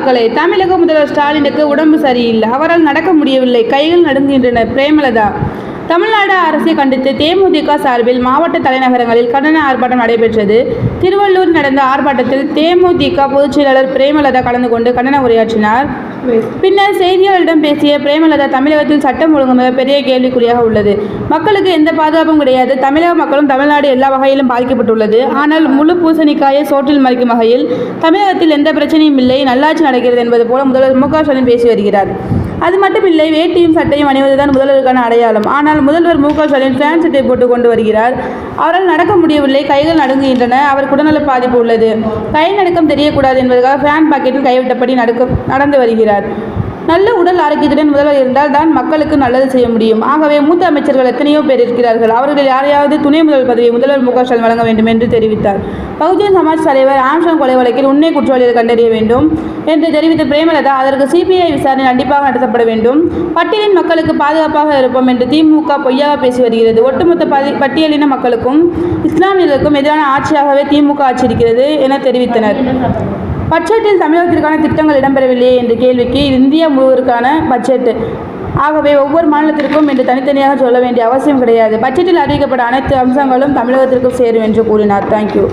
மக்களே தமிழக முதல்வர் ஸ்டாலினுக்கு உடம்பு சரியில்லை. அவரால் நடக்க முடியவில்லை. கைகள் நடுங்குகின்றன. பிரேமலதா தமிழ்நாடு அரசை கண்டித்து தேமுதிக சார்பில் மாவட்ட தலைநகரங்களில் கண்டன ஆர்ப்பாட்டம் நடைபெற்றது. திருவள்ளூர் நடந்த ஆர்ப்பாட்டத்தில் தேமுதிக பொதுச் செயலாளர் பிரேமலதா கலந்து கொண்டு கண்டன உரையாற்றினார். பின்னர் செய்தியாளர்களிடம் பேசிய பிரேமலதா தமிழகத்தில் சட்டம் ஒழுங்கு மிக பெரிய கேள்விக்குறியாக உள்ளது. மக்களுக்கு எந்த பாதுகாப்பும் கிடையாது. தமிழக மக்களும் தமிழ்நாடு எல்லா வகையிலும் பாதிக்கப்பட்டுள்ளது. ஆனால் முழு பூசணிக்காயை சோற்றில் மறைக்கும் வகையில் தமிழகத்தில் எந்த பிரச்சனையும் இல்லை. நல்லாட்சி நடக்கிறது என்பது போல முதல்வர் மு க ஸ்டாலின் பேசி வருகிறார். அது மட்டுமில்லை வேட்டியும் சட்டையும் அணிவதுதான் முதல்வருக்கான அடையாளம். ஆனால் முதல்வர் மு க ஸ்டாலின் ஃபேன் சட்டை போட்டு கொண்டு வருகிறார். அவரால் நடக்க முடியவில்லை கைகள் நடுங்குகின்றன அவர் உடல்நல பாதிப்பு உள்ளது. கை நடுக்கம் தெரியக்கூடாது என்பதற்காக ஃபேன் பாக்கெட்டில் கைவிட்டபடி நடக்க நடந்து வருகிறார். நல்ல உடல் ஆரோக்கியத்துடன் முதல்வர் இருந்தால் தான் மக்களுக்கு நல்லது செய்ய முடியும். ஆகவே மூத்த அமைச்சர்கள் எத்தனையோ பேர் இருக்கிறார்கள். அவர்கள் யாரையாவது துணை முதல்வர் பதவியை முதல்வர் மு ஸ்டாலின் வழங்க வேண்டும் என்று தெரிவித்தார். பகுஜன் சமாஜ் தலைவர் ஆம்ஸ்டாங் கொலை வழக்கில் உண்மை குற்றவாளிகள் கண்டறிய வேண்டும் என்று தெரிவித்த பிரேமலதா அதற்கு சிபிஐ விசாரணை கண்டிப்பாக நடத்தப்பட வேண்டும். பட்டியலின் மக்களுக்கு பாதுகாப்பாக இருப்போம் என்று திமுக பொய்யாக பேசி வருகிறது. ஒட்டுமொத்த பட்டியலின மக்களுக்கும் இஸ்லாமியர்களுக்கும் எதிரான ஆட்சியாகவே திமுக ஆட்சி இருக்கிறது என தெரிவித்தனர். பட்ஜெட்டில் தமிழகத்திற்கான திட்டங்கள் இடம்பெறவில்லையே என்ற கேள்விக்கு இந்தியா முழுவதற்கான பட்ஜெட். ஆகவே ஒவ்வொரு மாநிலத்திற்கும் என்று தனித்தனியாக சொல்ல வேண்டிய அவசியம் கிடையாது. பட்ஜெட்டில் அறிவிக்கப்பட்ட அனைத்து அம்சங்களும் தமிழகத்திற்கும் சேரும் என்று கூறினார். தேங்க்யூ